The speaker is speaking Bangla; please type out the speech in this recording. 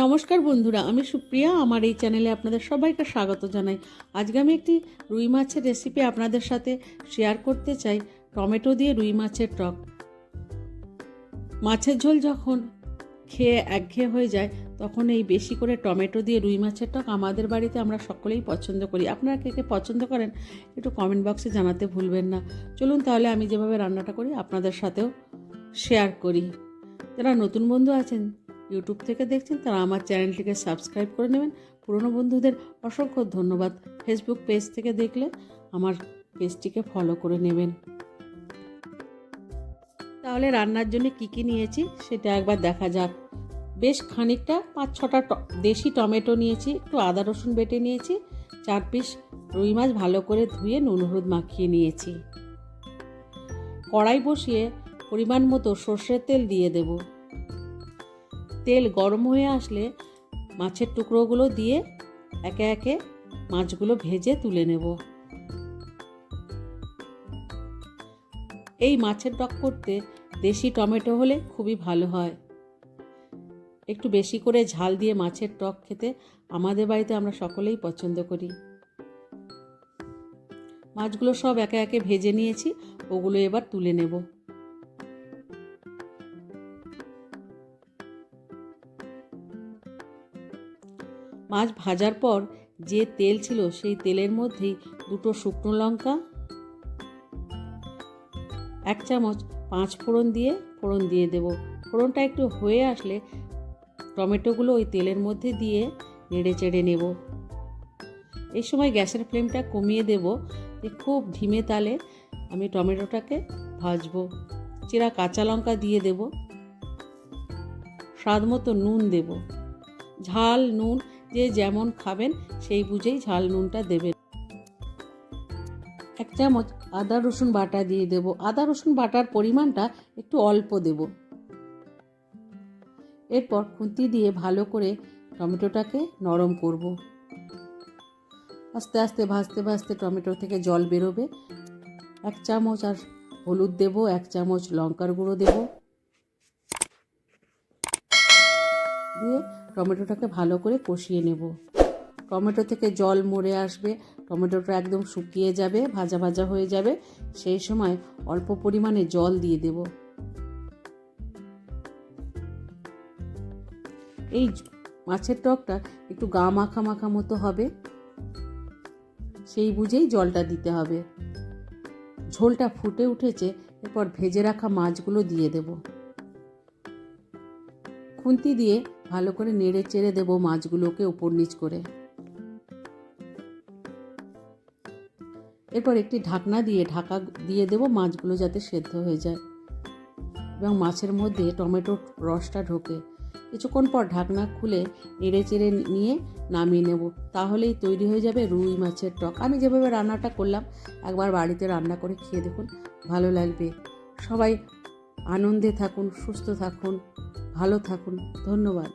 নমস্কার বন্ধুরা, আমি সুপ্রিয়া। আমার এই চ্যানেলে আপনাদের সবাইকে স্বাগত জানাই। আজকে আমি একটি রুই মাছের রেসিপি আপনাদের সাথে শেয়ার করতে চাই। টমেটো দিয়ে রুই মাছের টক। মাছের ঝোল যখন খেয়ে একঘেয়ে হয়ে যায়, তখন এই বেশি করে টমেটো দিয়ে রুই মাছের টক আমাদের বাড়িতে আমরা সকলেই পছন্দ করি। আপনারা কে কে পছন্দ করেন, একটু কমেন্ট বক্সে জানাতে ভুলবেন না। চলুন তাহলে আমি যেভাবে রান্নাটা করি, আপনাদের সাথেও শেয়ার করি। যারা নতুন বন্ধু আছেন ইউটিউব থেকে দেখছেন, তারা আমার চ্যানেলটিকে সাবস্ক্রাইব করে নেবেন। পুরনো বন্ধুদের অসংখ্য ধন্যবাদ। ফেসবুক পেজ থেকে দেখলে আমার পেজটিকে ফলো করে নেবেন। তাহলে রান্নার জন্য কি কি নিয়েছি সেটা একবার দেখা যাক। বেশ খানিকটা, পাঁচ ছটা দেশি টমেটো নিয়েছি, একটু আদা রসুন বেটে নিয়েছি, চার পিস রুই মাছ ভালো করে ধুয়ে নুন হলুদ মাখিয়ে নিয়েছি। কড়াই বসিয়ে পরিমাণ মতো সর্ষের তেল দিয়ে দেবো। তেল গরম হয়ে আসলে মাছের টুকরোগুলো দিয়ে একে একে মাছগুলো ভেজে তুলে নেব। এই মাছের টক করতে দেশি টমেটো হলে খুবই ভালো হয়। একটু বেশি করে ঝাল দিয়ে মাছের টক খেতে আমাদের বাড়িতে আমরা সকলেই পছন্দ করি। মাছগুলো সব একে একে ভেজে নিয়েছি, ওগুলো এবার তুলে নেব। মাছ ভাজার পর যে তেল ছিল সেই তেলের মধ্যেই দুটো শুকনো লঙ্কা, এক চামচ পাঁচ ফোড়ন দিয়ে ফোড়ন দিয়ে দেব। ফোড়নটা একটু হয়ে আসলে টমেটোগুলো ওই তেলের মধ্যে দিয়ে নেড়ে চেড়ে নেব। এই সময় গ্যাসের ফ্লেমটা কমিয়ে দেব যে খুব ধিমে তালে আমি টমেটোটাকে ভাজবো। চেরা কাঁচা লঙ্কা দিয়ে দেব। স্বাদ মতো নুন দেব। ঝাল, নুন, যে যেমন খাবেন সেই বুঝেই ঝাল, নুনটা দেবেন। এক চামচ আদা, রসুন বাটা দিয়ে দেব। আদা, রসুন বাটার পরিমাণটা একটু অল্প দেব। এরপর খুন্তি দিয়ে ভালো করে টমেটোটাকে নরম করব। আস্তে আস্তে, ভাজতে ভাজতে টমেটো থেকে জল বেরোবে। এক চামচ আর হলুদ দেব, এক চামচ লঙ্কার গুঁড়ো দেব। দিয়ে টমেটোটাকে ভালো করে কষিয়ে নেব। টমেটো থেকে জল মরে আসবে, টমেটোটা একদম শুকিয়ে যাবে, ভাজা ভাজা হয়ে যাবে, সেই সময় অল্প পরিমাণে জল দিয়ে দেব। এই মাছের টকটা একটু গা মাখা মাখা মতো হবে, সেই বুঝেই জলটা দিতে হবে। ঝোলটা ফুটে উঠেছে, এরপর ভেজে রাখা মাছগুলো দিয়ে দেব। খুন্তি দিয়ে ভালো করে নেড়ে চেড়ে দেবো মাছগুলোকে উপর নিচ করে। এরপর একটি ঢাকনা দিয়ে ঢাকা দিয়ে দেবো মাছগুলো যাতে সেদ্ধ হয়ে যায় এবং মাছের মধ্যে টমেটোর রসটা ঢোকে। কিছুক্ষণ পর ঢাকনা খুলে নেড়ে চেড়ে নিয়ে নামিয়ে নেব। তাহলেই তৈরি হয়ে যাবে রুই মাছের টক। আমি যেভাবে রান্নাটা করলাম, একবার বাড়িতে রান্না করে খেয়ে দেখুন, ভালো লাগবে। সবাই আনন্দে থাকুন সুস্থ থাকুন ভালো থাকুন। ধন্যবাদ।